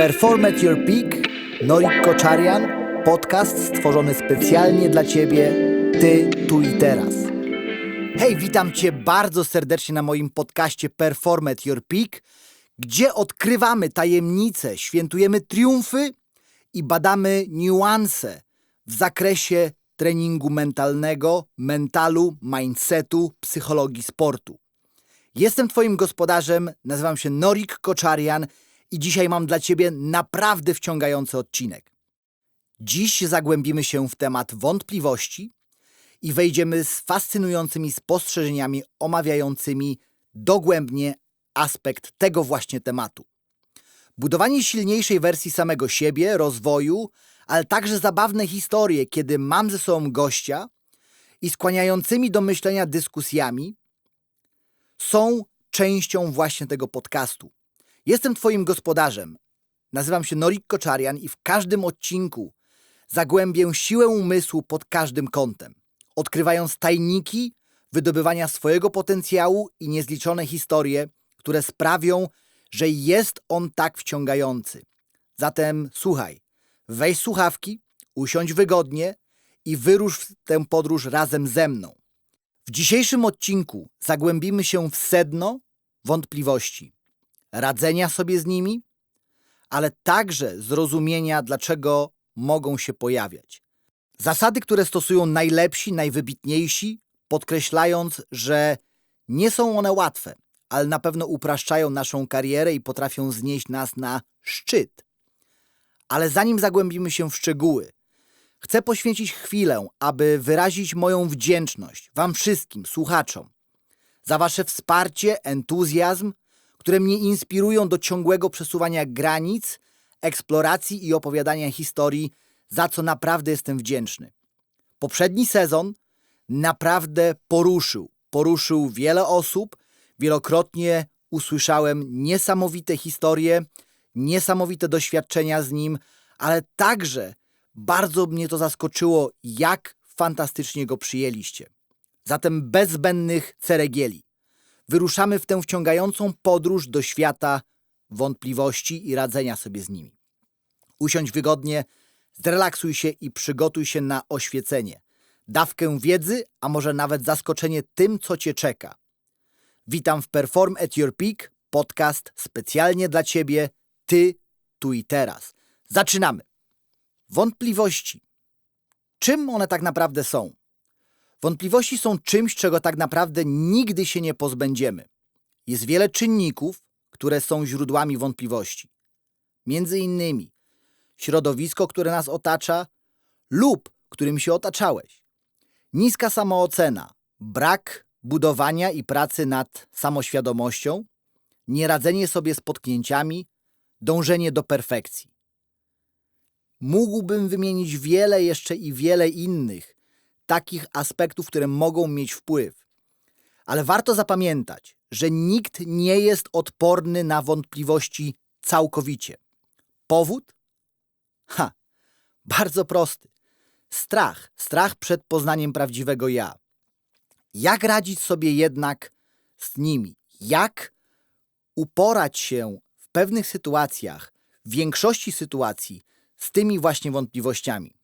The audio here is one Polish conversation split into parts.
Perform at Your Peak, Norik Koczarian, podcast stworzony specjalnie dla Ciebie, Ty, tu i teraz. Hej, witam Cię bardzo serdecznie na moim podcaście Perform at Your Peak, gdzie odkrywamy tajemnice, świętujemy triumfy i badamy niuanse w zakresie treningu mentalnego, mentalu, mindsetu, psychologii sportu. Jestem Twoim gospodarzem, nazywam się Norik Koczarian i dzisiaj mam dla Ciebie naprawdę wciągający odcinek. Dziś zagłębimy się w temat wątpliwości i wejdziemy z fascynującymi spostrzeżeniami omawiającymi dogłębnie aspekt tego właśnie tematu. Budowanie silniejszej wersji samego siebie, rozwoju, ale także zabawne historie, kiedy mam ze sobą gościa i skłaniającymi do myślenia dyskusjami są częścią właśnie tego podcastu. Jestem Twoim gospodarzem. Nazywam się Norik Koczarian i w każdym odcinku zagłębię siłę umysłu pod każdym kątem, odkrywając tajniki wydobywania swojego potencjału i niezliczone historie, które sprawią, że jest on tak wciągający. Zatem słuchaj, weź słuchawki, usiądź wygodnie i wyrusz w tę podróż razem ze mną. W dzisiejszym odcinku zagłębimy się w sedno wątpliwości, radzenia sobie z nimi, ale także zrozumienia, dlaczego mogą się pojawiać. Zasady, które stosują najlepsi, najwybitniejsi, podkreślając, że nie są one łatwe, ale na pewno upraszczają naszą karierę i potrafią znieść nas na szczyt. Ale zanim zagłębimy się w szczegóły, chcę poświęcić chwilę, aby wyrazić moją wdzięczność Wam wszystkim, słuchaczom, za Wasze wsparcie, entuzjazm, które mnie inspirują do ciągłego przesuwania granic, eksploracji i opowiadania historii, za co naprawdę jestem wdzięczny. Poprzedni sezon naprawdę poruszył, poruszył wiele osób, wielokrotnie usłyszałem niesamowite historie, niesamowite doświadczenia z nim, ale także bardzo mnie to zaskoczyło, jak fantastycznie go przyjęliście. Zatem bez zbędnych ceregieli. Wyruszamy w tę wciągającą podróż do świata wątpliwości i radzenia sobie z nimi. Usiądź wygodnie, zrelaksuj się i przygotuj się na oświecenie, dawkę wiedzy, a może nawet zaskoczenie tym, co cię czeka. Witam w Perform at Your Peak, podcast specjalnie dla ciebie, ty, tu i teraz. Zaczynamy. Wątpliwości. Czym one tak naprawdę są? Wątpliwości są czymś, czego tak naprawdę nigdy się nie pozbędziemy. Jest wiele czynników, które są źródłami wątpliwości. Między innymi środowisko, które nas otacza lub którym się otaczałeś. Niska samoocena, brak budowania i pracy nad samoświadomością, nieradzenie sobie z potknięciami, dążenie do perfekcji. Mógłbym wymienić wiele jeszcze i wiele innych takich aspektów, które mogą mieć wpływ. Ale warto zapamiętać, że nikt nie jest odporny na wątpliwości całkowicie. Powód? Ha, bardzo prosty. Strach, strach przed poznaniem prawdziwego ja. Jak radzić sobie jednak z nimi? Jak uporać się w pewnych sytuacjach, w większości sytuacji, z tymi właśnie wątpliwościami?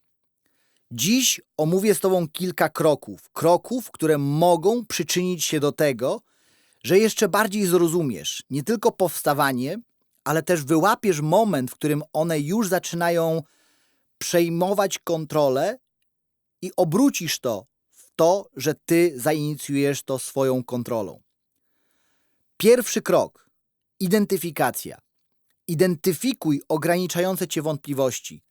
Dziś omówię z Tobą kilka kroków, kroków, które mogą przyczynić się do tego, że jeszcze bardziej zrozumiesz nie tylko powstawanie, ale też wyłapiesz moment, w którym one już zaczynają przejmować kontrolę i obrócisz to w to, że Ty zainicjujesz to swoją kontrolą. Pierwszy krok identyfikacja. Identyfikuj ograniczające Cię wątpliwości.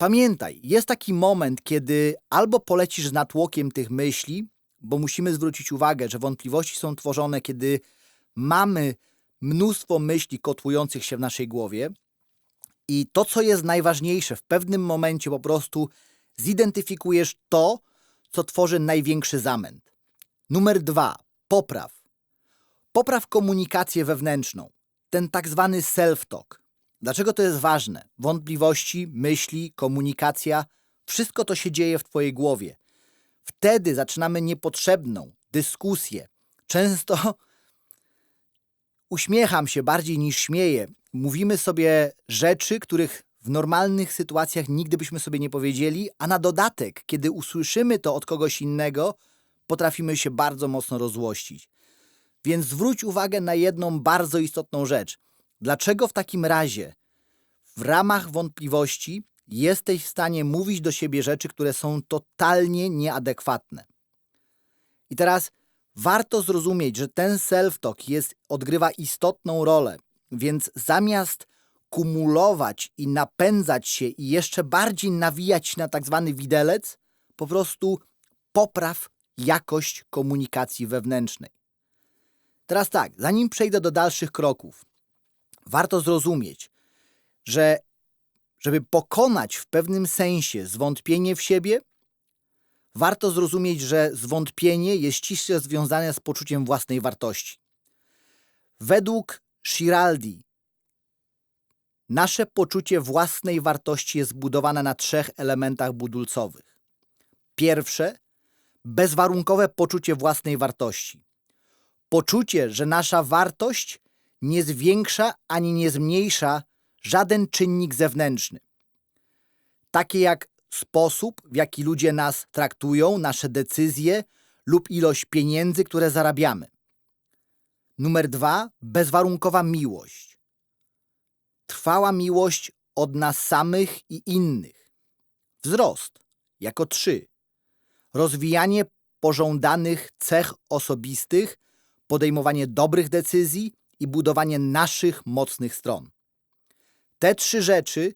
Pamiętaj, jest taki moment, kiedy albo polecisz z natłokiem tych myśli, bo musimy zwrócić uwagę, że wątpliwości są tworzone, kiedy mamy mnóstwo myśli kotłujących się w naszej głowie. I to, co jest najważniejsze, w pewnym momencie po prostu zidentyfikujesz to, co tworzy największy zamęt. Numer dwa, popraw. Popraw komunikację wewnętrzną, ten tak zwany self-talk. Dlaczego to jest ważne? Wątpliwości, myśli, komunikacja wszystko to się dzieje w Twojej głowie. Wtedy zaczynamy niepotrzebną dyskusję. Często uśmiecham się bardziej niż śmieję, mówimy sobie rzeczy, których w normalnych sytuacjach nigdy byśmy sobie nie powiedzieli, a na dodatek, kiedy usłyszymy to od kogoś innego, potrafimy się bardzo mocno rozłościć. Więc zwróć uwagę na jedną bardzo istotną rzecz. Dlaczego w takim razie w ramach wątpliwości jesteś w stanie mówić do siebie rzeczy, które są totalnie nieadekwatne? I teraz warto zrozumieć, że ten self-talk jest, odgrywa istotną rolę, więc zamiast kumulować i napędzać się i jeszcze bardziej nawijać na tak zwany widelec, po prostu popraw jakość komunikacji wewnętrznej. Teraz tak, zanim przejdę do dalszych kroków, warto zrozumieć, że żeby pokonać w pewnym sensie zwątpienie w siebie, warto zrozumieć, że zwątpienie jest ściśle związane z poczuciem własnej wartości. Według Shiraldi nasze poczucie własnej wartości jest zbudowane na trzech elementach budulcowych. Pierwsze bezwarunkowe poczucie własnej wartości. Poczucie, że nasza wartość nie zwiększa ani nie zmniejsza żaden czynnik zewnętrzny. Takie jak sposób, w jaki ludzie nas traktują, nasze decyzje lub ilość pieniędzy, które zarabiamy. Numer dwa bezwarunkowa miłość. Trwała miłość od nas samych i innych. Wzrost jako trzy. Rozwijanie pożądanych cech osobistych, podejmowanie dobrych decyzji i budowanie naszych mocnych stron. Te trzy rzeczy,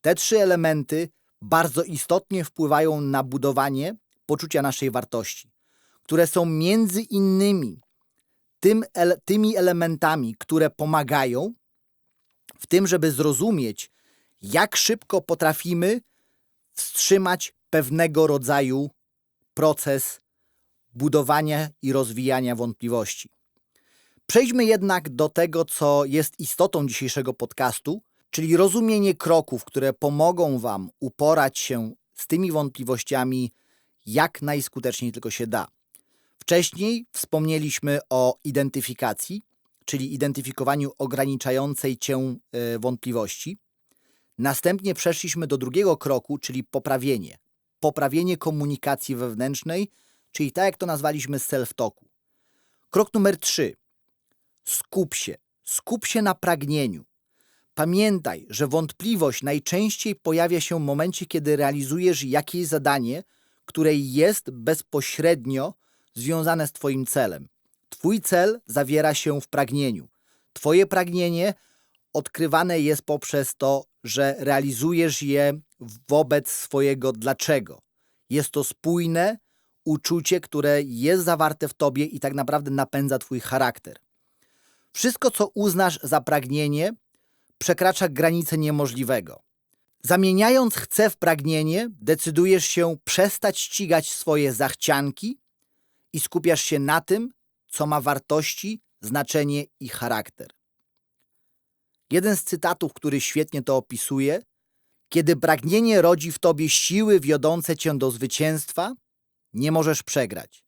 te trzy elementy bardzo istotnie wpływają na budowanie poczucia naszej wartości, które są między innymi tym, ele, tymi elementami, które pomagają w tym, żeby zrozumieć, jak szybko potrafimy wstrzymać pewnego rodzaju proces budowania i rozwijania wątpliwości. Przejdźmy jednak do tego, co jest istotą dzisiejszego podcastu, czyli rozumienie kroków, które pomogą Wam uporać się z tymi wątpliwościami jak najskuteczniej tylko się da. Wcześniej wspomnieliśmy o identyfikacji, czyli identyfikowaniu ograniczającej Cię e, wątpliwości. Następnie przeszliśmy do drugiego kroku, czyli poprawienie. Poprawienie komunikacji wewnętrznej, czyli tak jak to nazwaliśmy self-talku. Krok numer trzy. Skup się. Skup się na pragnieniu. Pamiętaj, że wątpliwość najczęściej pojawia się w momencie, kiedy realizujesz jakieś zadanie, które jest bezpośrednio związane z Twoim celem. Twój cel zawiera się w pragnieniu. Twoje pragnienie odkrywane jest poprzez to, że realizujesz je wobec swojego dlaczego. Jest to spójne uczucie, które jest zawarte w tobie i tak naprawdę napędza twój charakter. Wszystko, co uznasz za pragnienie, przekracza granice niemożliwego. Zamieniając chcę w pragnienie, decydujesz się przestać ścigać swoje zachcianki i skupiasz się na tym, co ma wartości, znaczenie i charakter. Jeden z cytatów, który świetnie to opisuje, kiedy pragnienie rodzi w tobie siły wiodące cię do zwycięstwa, nie możesz przegrać.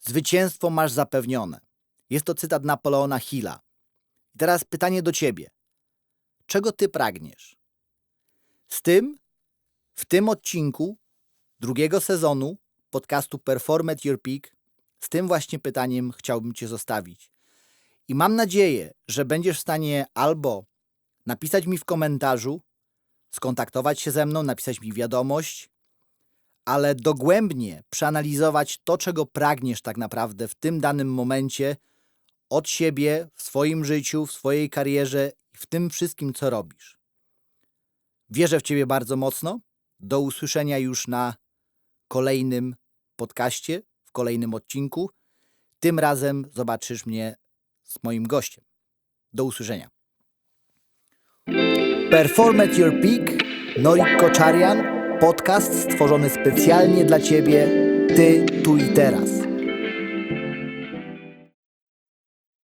Zwycięstwo masz zapewnione. Jest to cytat Napoleona Hilla. I teraz pytanie do ciebie. Czego ty pragniesz? Z tym, w tym odcinku drugiego sezonu podcastu Perform at Your Peak z tym właśnie pytaniem chciałbym Cię zostawić. I mam nadzieję, że będziesz w stanie albo napisać mi w komentarzu, skontaktować się ze mną, napisać mi wiadomość, ale dogłębnie przeanalizować to, czego pragniesz tak naprawdę w tym danym momencie od siebie, w swoim życiu, w swojej karierze i w tym wszystkim, co robisz. Wierzę w Ciebie bardzo mocno. Do usłyszenia już na kolejnym podcaście kolejnym odcinku. Tym razem zobaczysz mnie z moim gościem. Do usłyszenia. Perform at Your Peak, Norik Koczarian, podcast stworzony specjalnie dla Ciebie, Ty, tu i teraz.